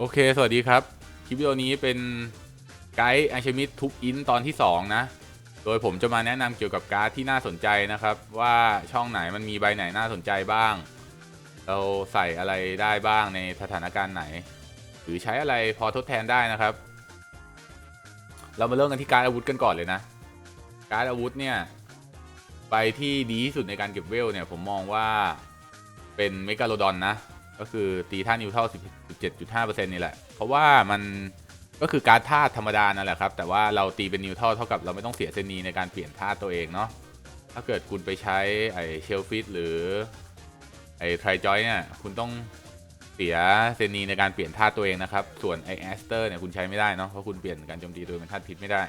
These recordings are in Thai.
โอเค สวัสดีครับ คลิปวิดีโอนี้เป็นไกด์อาชมิดทุบอินตอนที่ 2 นะ โดยผมจะมาแนะนำเกี่ยวกับการ์ดที่น่าสนใจนะครับ ว่าช่องไหนมันมีใบไหนน่าสนใจบ้าง เราใส่อะไรได้บ้างในสถานการณ์ไหน หรือใช้อะไรพอทดแทนได้นะครับ เรามาเริ่มกันที่การ์ดอาวุธกันก่อนเลยนะ การ์ดอาวุธเนี่ยใบที่ดีที่สุดในการเก็บเวลเนี่ยผมมองว่าเป็นเมกาโลดอนนะ ก็คือตีท่านิวเท่า 7.5%นี่แหละ เพราะว่ามันก็คือการธาตุธรรมดานั่นแหละครับ แต่ว่าเราตีเป็นนิวท่าเท่ากับเราไม่ต้องเสียเซนีในการเปลี่ยนธาตุตัวเองเนาะถ้าเกิดคุณไปใช้ไอเชลฟิตหรือไอไทรจอยเนี่ยคุณต้องเสียเซนีในการเปลี่ยนธาตุตัวเองนะครับ ส่วนไอแอสเตอร์เนี่ยคุณใช้ไม่ได้เนาะเพราะคุณเปลี่ยนการโจมตีตัวเองเป็นธาตุพิษไม่ได้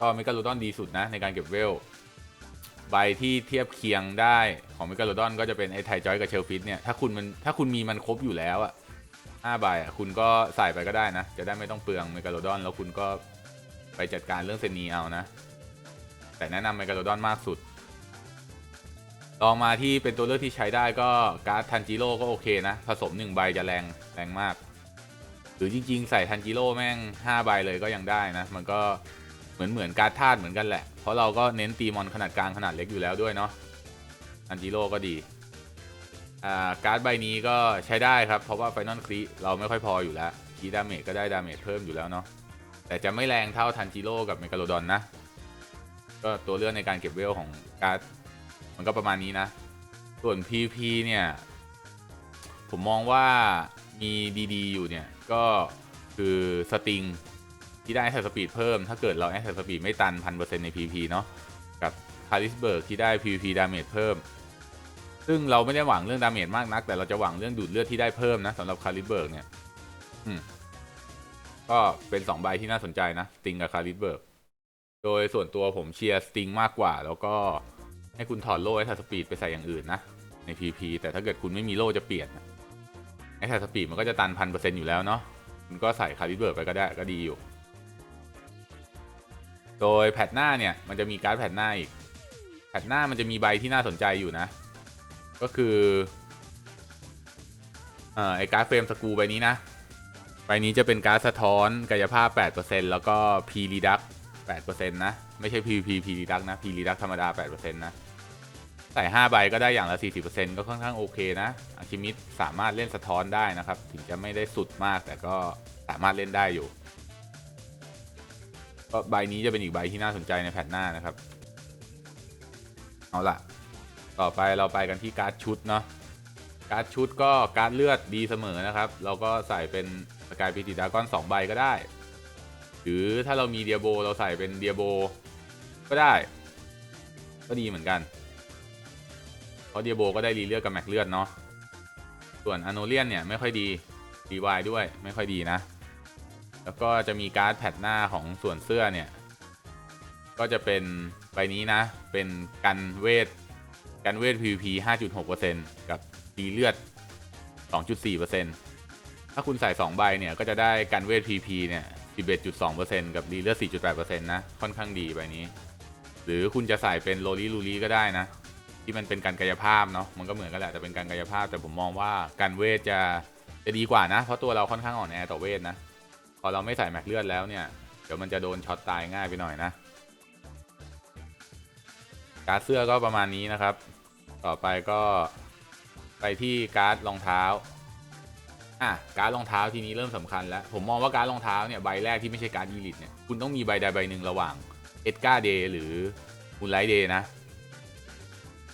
ก็เมกาโลดอนดีสุดนะในการเก็บเวล ใบที่เทียบเคียงได้ของเมกาโลดอนก็จะเป็นไอ้ไทจอยกับเชลฟิตเนี่ยถ้าคุณมันถ้าคุณมีมันครบอยู่แล้วอะห้าใบอะคุณก็ใส่ไปก็ได้นะ จะได้ไม่ต้องเปลืองเมกาโลดอน แล้วคุณก็ไปจัดการเรื่องเซนีเอานะ แต่แนะนำเมกาโลดอนมากสุด ลองมาที่เป็นตัวเลือกที่ใช้ได้ก็การ์ดทันจิโร่ก็โอเคนะ ผสม1ใบจะแรงแรงมาก หรือจริง ๆ ใส่ทันจิโร่แม่ง5ใบเลยก็ยังได้นะ มันก็เหมือนเหมือนการ์ดธาตุเหมือนกันแหละ เพราะเราก็เน้นตีมอนขนาดกลางขนาดเล็กอยู่แล้วด้วยเนาะทันจิโร่ก็ดีอ่าการ์ดใบนี้ก็ใช้ได้ครับ เพราะว่าไฟนอลคลีเราไม่ค่อยพออยู่แล้วคีดาเมจก็ได้ดาเมจเพิ่มอยู่แล้วเนาะแต่จะไม่แรงเท่าทันจิโร่กับเมกาโลดอนนะ ก็ตัวเลือกในการเก็บเวลของการ์ดมันก็ประมาณนี้นะ ส่วน PP เนี่ย ผมมองว่ามีดีๆอยู่เนี่ย ก็คือสติง ที่ได้แอสสปีดเพิ่ม ถ้าเกิดเราแอสสปีดไม่ตันพันเปอร์เซ็นต์ใน PVP เนาะกับคาริสเบิร์กที่ได้ PVP ดาเมจเพิ่ม ซึ่งเราไม่ได้หวังเรื่องดาเมจมากนัก แต่เราจะหวังเรื่องดูดเลือดที่ได้เพิ่มนะสำหรับคาริสเบิร์กเนี่ยอืมก็เป็น2ใบที่น่าสนใจนะสติงกับคาริสเบิร์กโดยส่วนตัวผมเชียร์สติงมากกว่า แล้วก็ให้คุณถอดโล่แอสสปีดไปใส่อย่างอื่นนะใน PP แต่ถ้าเกิดคุณไม่มีโล่จะเปลี่ยนไอ้แท็สปีดมันก็จะตันพันเปอร์เซ็นต์อยู่แล้วเนาะคุณก็ใส่คาริเบิร์กไปก็ได้ก็ดีอยู่ โดยแพทหน้าเนี่ยมันจะมีการ์ดแพทหน้าอีก แพทหน้ามันจะมีใบที่น่าสนใจอยู่นะ ก็คือเอ่อไอการ์ดเฟรมสกูใบนี้นะ ใบนี้จะเป็นการ์ดสะท้อนกายภาพ 8%แล้วก็ P reduct 8%นะ ไม่ใช่ PVP P reduct นะ P reduct ธรรมดา 8%นะใส่5ใบก็ได้อย่างละ 40%ก็ค่อนข้างโอเคนะอาคิมิดสามารถเล่นสะท้อนได้นะครับ ถึงจะไม่ได้สุดมากแต่ก็สามารถเล่นได้อยู่ ก็ใบนี้จะเป็นอีกใบที่น่าสนใจในแพทหน้านะครับ เอาละต่อไปเราไปกันที่การ์ดชุดเนาะการ์ดชุดก็การ์ดเลือดดีเสมอนะครับ เราก็ใส่เป็นสกายพิติดากอน2ใบก็ได้ หรือถ้าเรามีเดียโบเราใส่เป็นเดียโบก็ได้ ก็ดีเหมือนกัน เพราะเดียโบก็ได้รีเลือดกับแม็กเลือดเนาะส่วนอโนเลียนเนี่ยไม่ค่อยดีรีวายด้วยไม่ค่อยดีนะ แล้วก็จะมีการ์ดแพทหน้าของส่วนเสื้อเนี่ย ก็จะเป็นใบนี้นะ เป็นกันเวทกันเวท PVP 5.6%กับรีเลือด 2.4%ถ้าคุณใส่ 2 ใบเนี่ย ก็จะได้กันเวท PVP เนี่ย 11.2%กับรีเลือด 4.8%นะ ค่อนข้างดีใบนี้ หรือคุณจะใส่เป็นโลลีลูลีก็ได้นะ ที่มันเป็นการกายภาพเนาะ มันก็เหมือนกันแหละ แต่เป็นการกายภาพ แต่ผมมองว่าการเวทจะจะดีกว่านะ เพราะตัวเราค่อนข้างอ่อนแอต่อเวทนะ พอเราไม่ใส่แม็กเลือดแล้วเนี่ย เดี๋ยวมันจะโดนช็อตตายง่ายไปหน่อยนะการ์ดเสื้อก็ประมาณนี้นะครับ ต่อไปก็ไปที่การ์ดรองเท้าอะการ์ดรองเท้าทีนี้เริ่มสำคัญแล้ว ผมมองว่าการ์ดรองเท้าเนี่ยใบแรกที่ไม่ใช่การ์ดยีลิตเนี่ยคุณต้องมีใบใดใบหนึ่งระหว่างเอ็ดการ์เดย์หรือมูนไลท์เดย์นะ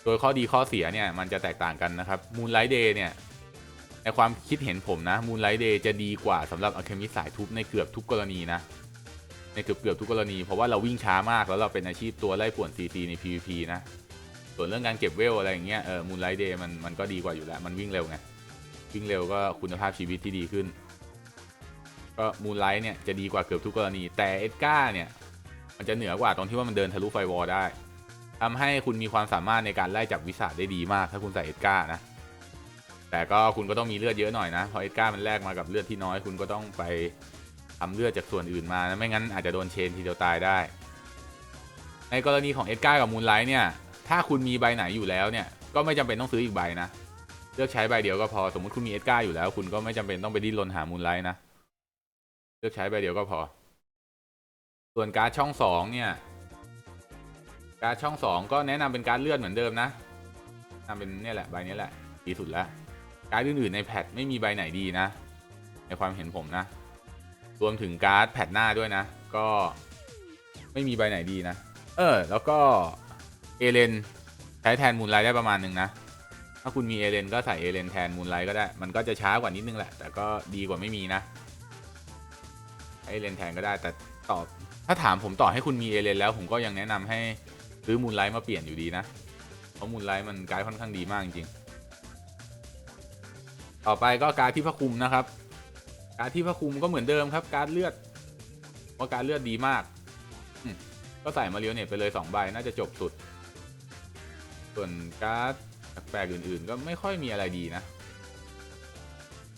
โดยข้อดีข้อเสียเนี่ยมันจะแตกต่างกันนะครับมูนไลท์เดย์เนี่ย ในความคิดเห็นผมนะมูนไลท์เดย์จะดีกว่าสำหรับอะเคมิสายทุบในเกือบทุกกรณีนะในเกือบเกือบทุกกรณี เพราะว่าเราวิ่งช้ามากแล้วเราเป็นอาชีพตัวไล่ป่วน CC ใน PVP นะส่วนเรื่องการเก็บเวลอะไรอย่างเงี้ยเออมูนไลท์เดย์มันมันก็ดีกว่าอยู่แล้ว มันวิ่งเร็วไงวิ่งเร็วก็คุณภาพชีวิตที่ดีขึ้น ก็มูนไลท์เนี่ยจะดีกว่าเกือบทุกกรณี แต่เอ็ดก้าเนี่ยมันจะเหนือกว่าตรงที่ว่ามันเดินทะลุไฟวอลได้ทำให้คุณมีความสามารถในการไล่จับวิสาได้ดีมาก ถ้าคุณใส่เอ็ดก้านะ แต่ก็คุณก็ต้องมีเลือดเยอะหน่อยนะเพราะเอ็ดก้ามันแลกมากับเลือดที่น้อย คุณก็ต้องไปทำเลือดจากส่วนอื่นมานะไม่งั้นอาจจะโดนเชนทีเดียวตายได้ ในกรณีของเอ็ดก้ากับมูนไลท์เนี่ย ถ้าคุณมีใบไหนอยู่แล้วเนี่ย ก็ไม่จำเป็นต้องซื้ออีกใบนะ เลือกใช้ใบเดียวก็พอ สมมติคุณมีเอสการ์อยู่แล้ว คุณก็ไม่จำเป็นต้องไปดิ้นรนหามูลไลท์นะ เลือกใช้ใบเดียวก็พอ ส่วนการดช่องสองเนี่ยการดช่องสองก็แนะนำเป็นการดเลือดเหมือนเดิมนะนำเป็นเนี่ยแหละใบนี้แหละดีสุดแล้ว การ์ดอื่นๆในแพทไม่มีใบไหนดีนะ ในความเห็นผมนะ รวมถึงการ์ดแพทหน้าด้วยนะ ก็ไม่มีใบไหนดีนะ เออ แล้วก็เอเลนใช้แทนมูลไลท์ได้ประมาณหนึ่งนะ ถ้าคุณมีเอเลนก็ใส่เอเลนแทนมูลไลท์ก็ได้ มันก็จะช้ากว่านิดนึงแหละ แต่ก็ดีกว่าไม่มีนะเอเลนแทนก็ได้ แต่ตอบถ้าถามผมต่อให้คุณมีเอเลนแล้ว ผมก็ยังแนะนำให้ซื้อมูลไลท์มาเปลี่ยนอยู่ดีนะ เพราะมูลไลท์มันการ์ดค่อนข้างดีมากจริงๆ ต่อไปก็การที่พระคุมนะครับ การที่พระคุมก็เหมือนเดิมครับ การเลือดว่าการเลือดดีมาก ก็ใส่มาเรียวเน็ตไปเลย2ใบน่าจะจบสุด ส่วนการ์ดแปลกๆอื่นๆ ก็ไม่ค่อยมีอะไรดีนะ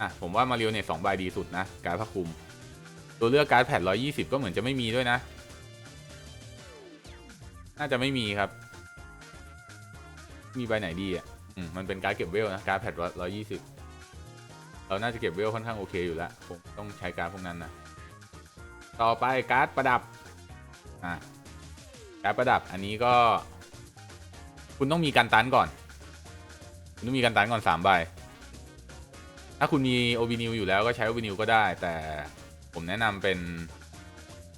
อะผมว่ามาเรียวเน็ตสองใบดีสุดนะการพระคุม ตัวเลือกการ์ดแผ่น120ก็เหมือนจะไม่มีด้วยนะ น่าจะไม่มีครับ มีใบไหนดีอะอมมันเป็นการดเก็บเวลนะการดแพดร้อยยี่สิบ เราน่าจะเก็บเวลค่อนข้างโอเคอยู่แล้วผมต้องใช้การดพวกนั้นนะต่อไปการ์ดประดับอะการ์ดประดับอันนี้ก็ คุณต้องมีการตันก่อน คุณต้องมีการตันก่อนสามใบถ้าคุณมีโอบินิวอยู่แล้วก็ใช้โอบินิวก็ได้ แต่ผมแนะนำเป็น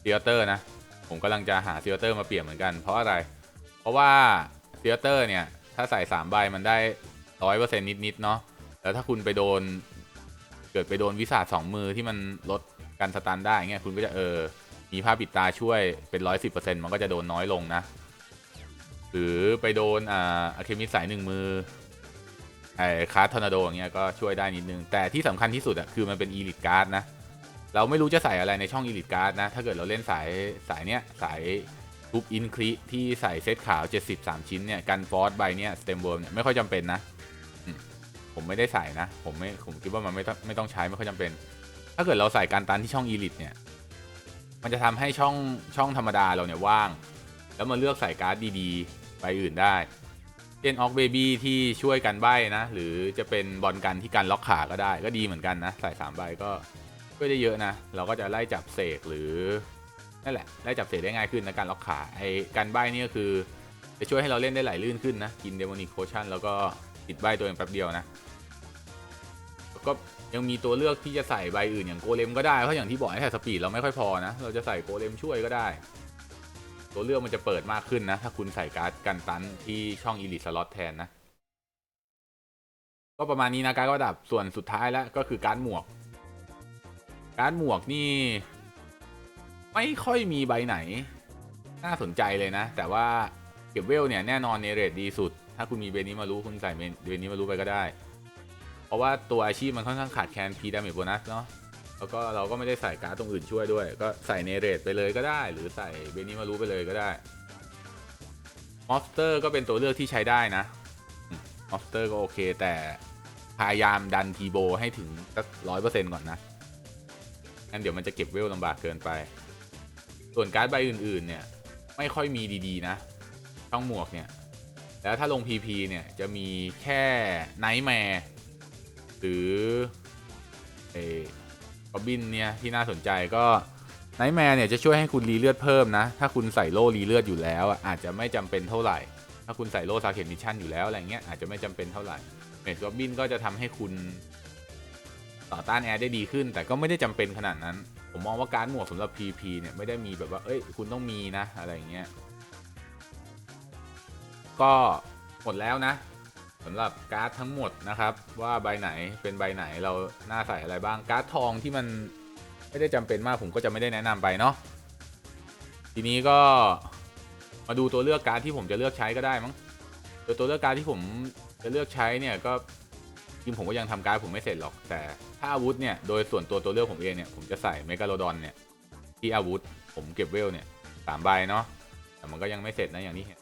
เซียเตอร์นะ ผมกำลังจะหาเซียเตอร์มาเปลี่ยนเหมือนกัน เพราะอะไร เพราะว่าเซียเตอร์เนี่ย ถ้าใส่สามใบมันได้ร้อยเปอร์เซ็นต์นิดๆเนาะแล้วถ้าคุณไปโดน เกิดไปโดนวิสาสองมือที่มันลดการสตันได้เงี้ยคุณก็จะเออ มีผ้าปิดตาช่วยเป็นร้อยสิบเปอร์เซ็นต์มันก็จะโดนน้อยลงนะ หรือไปโดนอ่าอะเคมิสายหนึ่งมือไอ้คาร์ทอร์นาโดอย่างเงี้ยก็ช่วยได้นิดนึง แต่ที่สำคัญที่สุดอะคือมันเป็นอีลิทการ์ดนะ เราไม่รู้จะใส่อะไรในช่องอีลิทการ์ดนะ ถ้าเกิดเราเล่นสายสายเนี้ยสายทุบอินครีที่ใส่เซตขาว 73 ชิ้นเนี่ยกันฟอสใบเนี้ยสเต็มเวิร์มเนี่ยไม่ค่อยจำเป็นนะ ผมไม่ได้ใส่นะ ผมไม่ผมคิดว่ามันไม่ต้องไม่ต้องใช้ไม่ค่อยจำเป็น ถ้าเกิดเราใส่การตันที่ช่องอีลิทเนี่ย มันจะทำให้ช่องช่องธรรมดาเราเนี่ยว่าง แล้วมาเลือกใส่การ์ดดีๆใบอื่นได้เช่นออกเบบี้ที่ช่วยกันใบนะ หรือจะเป็นบอลกันที่กันล็อกขาก็ได้ ก็ดีเหมือนกันนะ ใส่สามใบก็ช่วยได้เยอะนะ เราก็จะไล่จับเสกหรือนั่นแหละไล่จับเสกได้ง่ายขึ้นนะการล็อกขาไอ้กันใบนี่ก็คือจะช่วยให้เราเล่นได้ไหลลื่นขึ้นนะ กินเดมอนิโคชั่นแล้วก็ติดใบตัวเองแป๊บเดียวนะ ก็ยังมีตัวเลือกที่จะใส่ใบอื่นอย่างโกเลมก็ได้ เพราะอย่างที่บอกไอ้แถสปีดเราไม่ค่อยพอนะ เราจะใส่โกเลมช่วยก็ได้ ตัวเลือกมันจะเปิดมากขึ้นนะ ถ้าคุณใส่การ์ดกันตันที่ช่องอีลิสล็อตแทนนะ ก็ประมาณนี้นะการ์ดระดับส่วนสุดท้ายแล้วก็คือการ์ดหมวก การ์ดหมวกนี่ ไม่ค่อยมีใบไหน น่าสนใจเลยนะ แต่ว่าเก็บเวลเนี่ยแน่นอนในเรทดีสุด ถ้าคุณมีเบนี้มารู้คุณใส่เบนี้มารู้ไปก็ได้ เพราะว่าตัวอาชีพมันค่อนข้างขาดแคลนพีดามิโบนัสเนาะแล้วก็เราก็ไม่ได้ใส่การ์ดตรงอื่นช่วยด้วย ก็ใส่เนเรตไปเลยก็ได้ หรือใส่เบนิมารู้ไปเลยก็ได้มอสเตอร์ก็เป็นตัวเลือกที่ใช้ได้นะมอสเตอร์ก็โอเค แต่พยายามดันทีโบให้ถึงสักร้อยเปอร์เซ็นต์ก่อนนะงั้นเดี๋ยวมันจะเก็บเวลลำบากเกินไป ส่วนการ์ดใบอื่น ๆ เนี่ย ไม่ค่อยมีดีๆ นะ ช่องหมวกเนี่ย แล้วถ้าลง PP เนี่ยจะมีแค่ไนท์แมร์ หรือเอกอบบินเนี่ยที่น่าสนใจก็ไนท์แมร์เนี่ยจะช่วยให้คุณรีเลือดเพิ่มนะ ถ้าคุณใส่โล่รีเลือดอยู่แล้ว อาจจะไม่จำเป็นเท่าไหร่ ถ้าคุณใส่โล่ซาเคนมิชชั่นอยู่แล้วอะไรเงี้ยอาจจะไม่จำเป็นเท่าไหร่เมจกอบบินก็จะทำให้คุณต่อต้านแอร์ได้ดีขึ้น แต่ก็ไม่ได้จำเป็นขนาดนั้น ผมมองว่าการหมวกสำหรับ PP เนี่ยไม่ได้มีแบบว่าเอ้ยคุณต้องมีนะอะไรเงี้ยก็หมดแล้วนะ สำหรับการ์ดทั้งหมดนะครับ ว่าใบไหนเป็นใบไหนเราหน้าใส่อะไรบ้างการ์ดทองที่มันไม่ได้จำเป็นมากผมก็จะไม่ได้แนะนำไปเนาะทีนี้ก็มาดูตัวเลือกการ์ดที่ผมจะเลือกใช้ก็ได้มั้งโดยตัวเลือกการ์ดที่ผมจะเลือกใช้เนี่ยก็จริงผมก็ยังทำการ์ดผมไม่เสร็จหรอก แต่ถ้าอาวุธเนี่ยโดยส่วนตัวตัวเลือกผมเองเนี่ยผมจะใส่เมกาโลดอนเนี่ยที่อาวุธผมเก็บเวลเนี่ยสามใบเนาะแต่มันก็ยังไม่เสร็จนะอย่างที่เห็น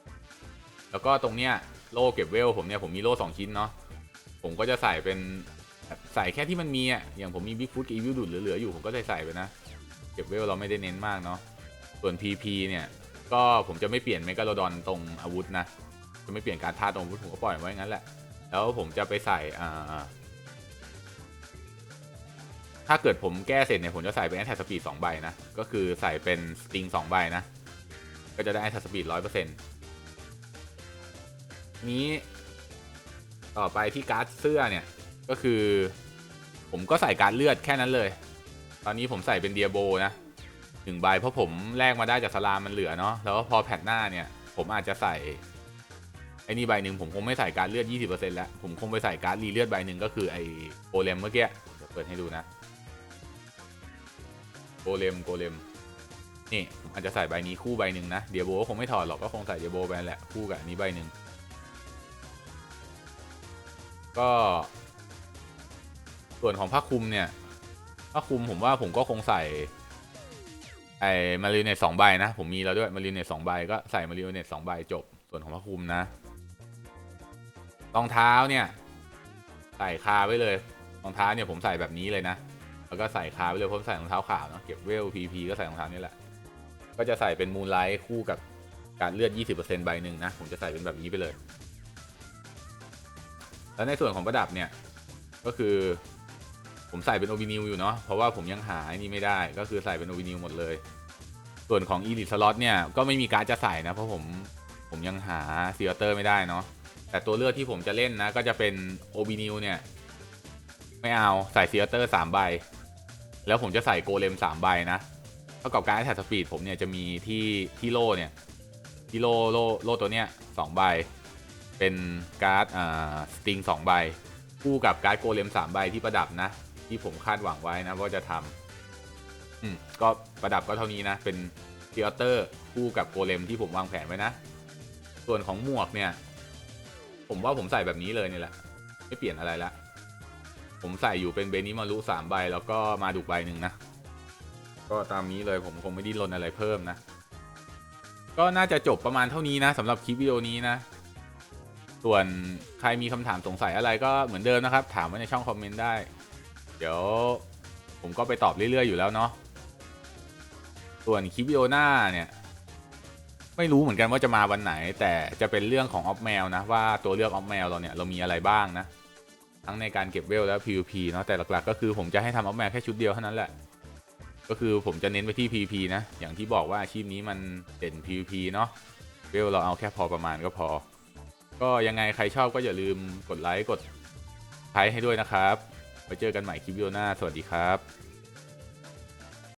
แล้วก็ตรงเนี้ย โล่เก็บเวลผมเนี่ยผมมีโล่สองชิ้นเนาะผมก็จะใส่เป็นใส่แค่ที่มันมีอะอย่างผมมีบิ๊กฟุตกับอีวิลดูดเหลือๆอยู่ผมก็จะใส่ไปนะ เก็บเวลเราไม่ได้เน้นมากเนาะส่วน PP เนี่ยก็ผมจะไม่เปลี่ยนเมกาโลดอนตรงอาวุธนะจะไม่เปลี่ยนการท่าตรงอาวุธผมก็ปล่อยไว้งั้นแหละ แล้วผมจะไปใส่อ่าถ้าเกิดผมแก้เสร็จเนี่ยผมจะใส่เป็นแอ t แทสปีดสองใบนะก็คือใส่เป็นสติงสองใบนะก็จะได้แอ t แทสปีดร้อยเปอร์เซ็นต์ นี้ ต่อไปที่การ์ดเสื้อเนี่ย ก็คือ ผมก็ใส่การดเลือดแค่นั้นเลย ตอนนี้ผมใส่เป็นเดียโบนะหนึ่งใบเพราะผมแลกมาได้จากสลามมันเหลือเนาะแล้วพอแพทหน้าเนี่ย ผมอาจจะใส่ไอ้นี่ใบหนึ่งผมคงไม่ใส่การดเลือด 20%แล้ว ผมคงไปใส่การดรีเลือดใบหนึ่งก็คือไอ้โกเลมเมื่อกี้เดี๋ยวเปิดให้ดูนะโกเลมโกเลมนี่ผมอาจจะใส่ใบนี้คู่ใบหนึ่งนะเดียโบก็คงไม่ถอดหรอกก็คงใส่เดียโบไปแหละคู่กับอันนี้ใบหนึ่ง ก็ ส่วนของผ้าคลุมเนี่ยผ้าคลุมผมว่าผมก็คงใส่ไอ้มาริเนตสองใบนะ ผมมีแล้วด้วยมาริเนตสองใบก็ใส่มาริเนตสองใบจบ ส่วนของผ้าคลุมนะรองเท้าเนี่ย ใส่คาไว้เลยรองเท้าเนี่ยผมใส่แบบนี้เลยนะ แล้วก็ใส่คาไว้เลยเพราะผมใส่รองเท้าขาวเนาะเก็บเวลพีพีก็ใส่รองเท้านี่แหละ ก็จะใส่เป็นมูนไลท์คู่กับการเลือด 20%ใบหนึ่งนะ ผมจะใส่เป็นแบบนี้ไปเลย แล้วในส่วนของประดับเนี่ยก็คือผมใส่เป็นโอบินิวอยู่เนาะเพราะว่าผมยังหาไอ้นี่ไม่ได้ก็คือใส่เป็นโอบินิวหมดเลย ส่วนของอีลิทสล็อตเนี่ยก็ไม่มีการจะใส่นะเพราะผมผมยังหาซีอเตอร์ไม่ได้เนาะแต่ตัวเลือกที่ผมจะเล่นนะก็จะเป็นโอบินิวเนี่ยไม่เอาใส่ซีอเตอร์สามใบ แล้วผมจะใส่โกเลมสามใบนะเท่ากับการดแท็สปีดผมเนี่ยจะมีที่ที่โล่เนี่ยที่โล่โล่โล่ตัวเนี้ยสองใบ เป็นการ์ดอ่าสติงสองใบ คู่กับการ์ดโกเลมสามใบที่ประดับนะ ที่ผมคาดหวังไว้นะว่าจะทำอืมก็ประดับก็เท่านี้นะ เป็นเทอเตอร์คู่กับโกเลมที่ผมวางแผนไว้นะ ส่วนของหมวกเนี่ย ผมว่าผมใส่แบบนี้เลยนี่แหละ ไม่เปลี่ยนอะไรละผมใส่อยู่เป็นเบนิมารุสามใบแล้วก็มาดุกใบหนึ่งนะ ก็ตามนี้เลยผมคงไม่ดิ้นรนอะไรเพิ่มนะ ก็น่าจะจบประมาณเท่านี้นะสำหรับคลิปวิดีโอนี้นะ ส่วนใครมีคำถามสงสัยอะไรก็เหมือนเดิมนะครับ ถามไว้ในช่องคอมเมนต์ได้ เดี๋ยวผมก็ไปตอบเรื่อยๆอยู่แล้วเนาะส่วนคลิปวิดีโอหน้าเนี่ยไม่รู้เหมือนกันว่าจะมาวันไหน แต่จะเป็นเรื่องของออฟแมวนะว่าตัวเลือกออฟแมวเราเนี่ยเรามีอะไรบ้างนะ ทั้งในการเก็บเวลและ PVP เนาะแต่หลักๆ ก็คือผมจะให้ทำออฟแมวแค่ชุดเดียวเท่านั้นแหละ ก็คือผมจะเน้นไปที่ PVP นะอย่างที่บอกว่าอาชีพนี้มันเด่น PVP เนาะเวลเราเอาแค่พอประมาณก็พอ ก็ยังไงใครชอบก็อย่าลืมกดไลค์กดไลค์ให้ด้วยนะครับไว้เจอกันใหม่คลิปวิดีโอหน้า สวัสดีครับ